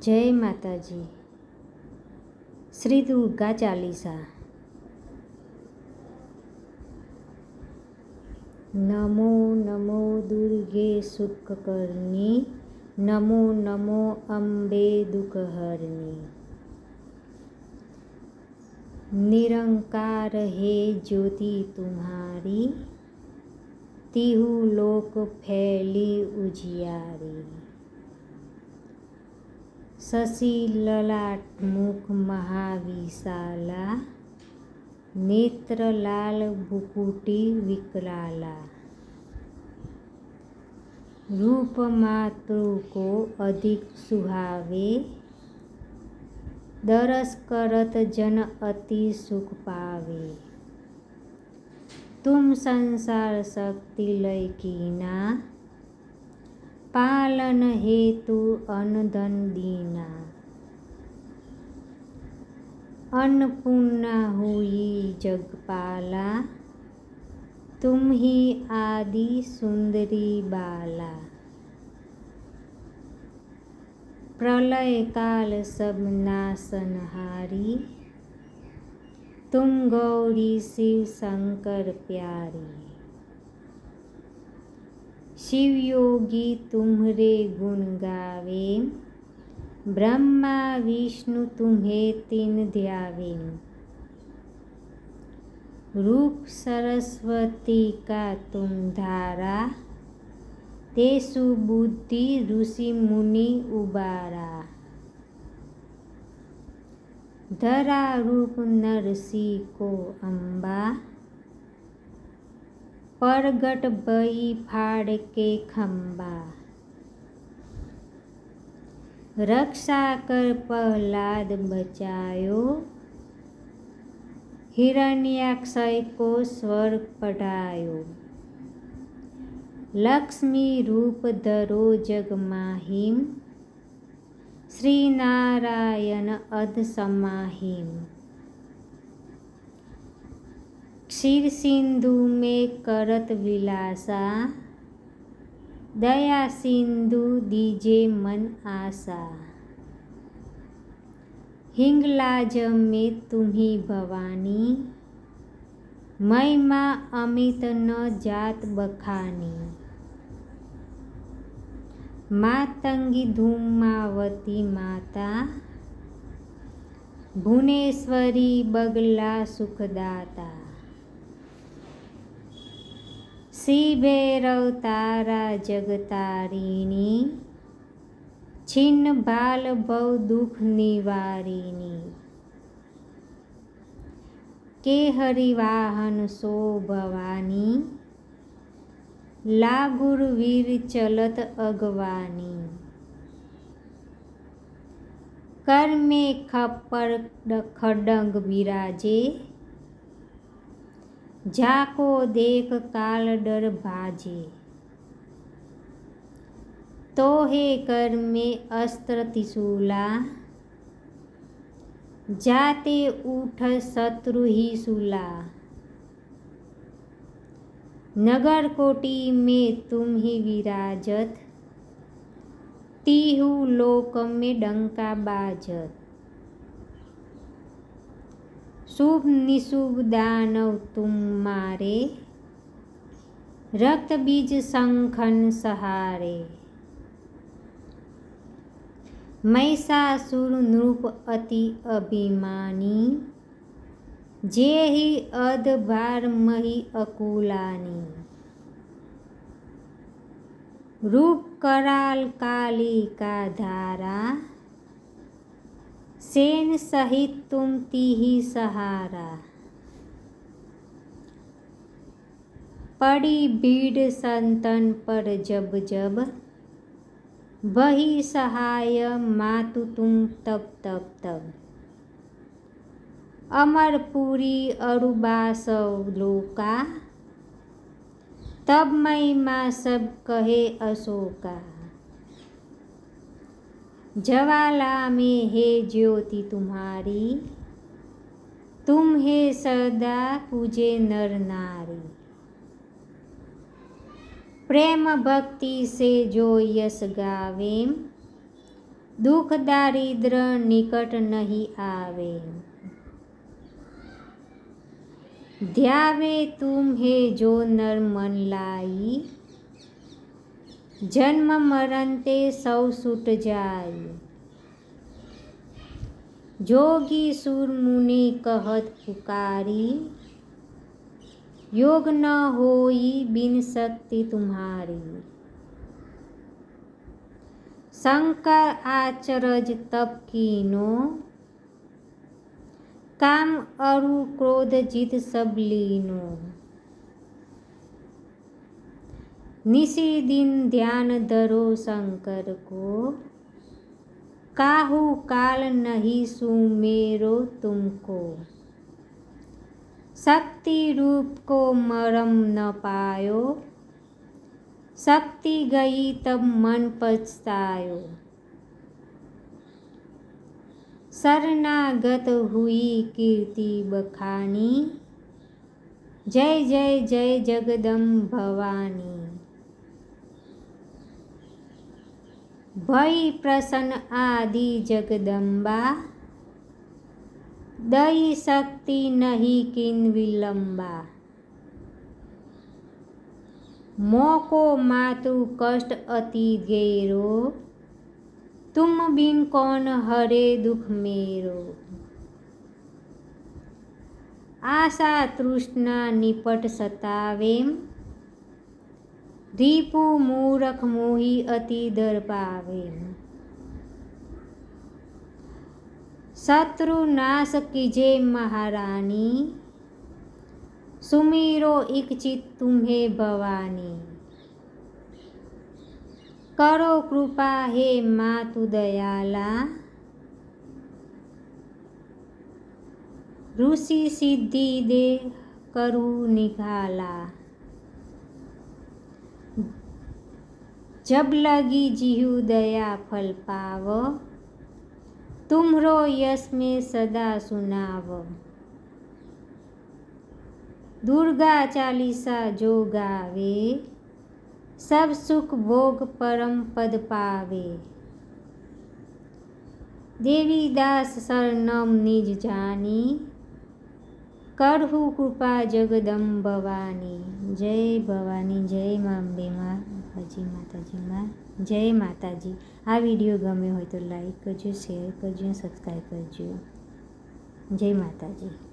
જય માતાજી શ્રી દુર્ગા ચાલીસા નમો નમો દુર્ગે સુખકરની નમો નમો અંબે દુઃખહરની निरंकार है ज्योति तुम्हारी तिहु लोक फैली उजियारी શશી લલાટ મુખ મહાવિશાલા, નેત્રલાલ ભુકુટી વિકલાલા. રૂપ માતૃકો અધિક સુહાવે, દરસ કરત જન અતિ સુખ પાવે. તુમ સંસાર શક્તિ લૈકીના પાલન હેતુ અનધન દીના. અન્નપૂર્ણા હુઈ જગપાલા તુમ હી આદિ સુંદરી બાલા. પ્રલય કાલ સબ નાસનહારી તુમ ગૌરી શિવ શંકર પ્યારી. शिव योगी तुम्हारे गुण गावे। ब्रह्मा, विष्णु तुम्हें तीन ध्यावे। रूप सरस्वती का तुम धारा, तेसु बुद्धि ऋषि मुनि उबारा। धरा रूप नरसी को अम्बा પરગટ ભઈ ફાડ કે ખંબા રક્ષા કર પ્રહલાદ બચાયો. હિરણ્યાક્ષયકો સ્વર પઢાયો. લક્ષ્મી રૂપ ધરો જગમાહિમ શ્રી નારાયણ અધ સમાહિમ. क्षीर सिंधु में करत विलासा। दया सिंधु दीजे मन आशा। हिंगलाज में तुम्ही भवानी। महिमा अमित न जात बखानी। मातंगी धूमावती माता। भुवनेश्वरी बगला सुखदाता। શ્રી ભૈરવ તારા જગતારીની છિન્ન ભાલ ભવ દુઃખ નિવારીની કે હરિવાહન સો ભવાની લા ગુરુવીર ચલત અગવાની. કર્મે ખપ્પર ખડંગ બિરાજે जाको देख काल डर भाजे तो हे कर में अस्त्र तिशूला जाते उठ शत्रु ही सूला। नगर कोटि में तुम ही विराजत। तीहु लोक में डंका बाजत। शुभ निशुभ दानव तुम मारे रक्त बीज शंखन सहारे मैसासुर नृप अति अभिमानी जे ही अधभार मही अकुलानी। रूप कराल काली का धारा सेन सहित तुम ही सहारा। पड़ी भीड़ संतन पर जब जब वही सहाय मातु तुम तब तब तब। अमरपुरी अरुबा लोका, तब महिमा सब कहे अशोका। जवाला में हे ज्योति तुम्हारी तुम हे सदा पूजे नर नारी प्रेम भक्ति से जो यश गावे दुख दारिद्र निकट नहीं आवे ध्यावे तुम्हे जो नर मन लाई जन्म मरण ते सौ सुट जाई जोगी सुर मुनि कहत पुकारी, योग न होई बिन शक्ति तुम्हारी। शंकर आचरज तप कीनो, काम अरु क्रोध जित सब लीनो। निशी दिन ध्यान धरो शंकर को। काहू काल नहीं सुमेरो तुमको। शक्ति रूप को मरम न पायो। शक्ति गई तब मन पछतायो। शरणागत हुई कीर्ति बखानी। जय जय जय जगदम भवानी। ભય પ્રસન્ન આદિ જગદંબા, દઈ શક્તિ નહીં કિન વિલંબા. મોકો માતુ કષ્ટ અતિ ઘેરો તુમ બિન કોણ હરે દુઃખ મેરો. આશા તૃષ્ણા નિપટ સતાવેમ દીપુ મૂરખ મોહી અતિ દર્પાવે શત્રુ નાશ કીજે મહારાણી સુમીરો ઇચ્છિત તુમ્હે ભવાની. કરો કૃપા હે માતુ દયાલા. ઋષિ સિદ્ધિ દે કરું નિઘાલા जब लगी जिहु दया फल पाव, तुमरो यश में सदा सुनाव। दुर्गा चालीसा जो गावे, सब सुख भोग परम पद पावे। देवी दास शरणम निज जानी, करहु कृपा जगदम भवानी जय भवानी, जय माँ अम्बे माँ। હજી માતાજીમાં. જય માતાજી. આ વીડિયો ગમ્યો હોય તો લાઈક કરજો, શેર કરજો, સબસ્ક્રાઈબ કરજો. જય માતાજી.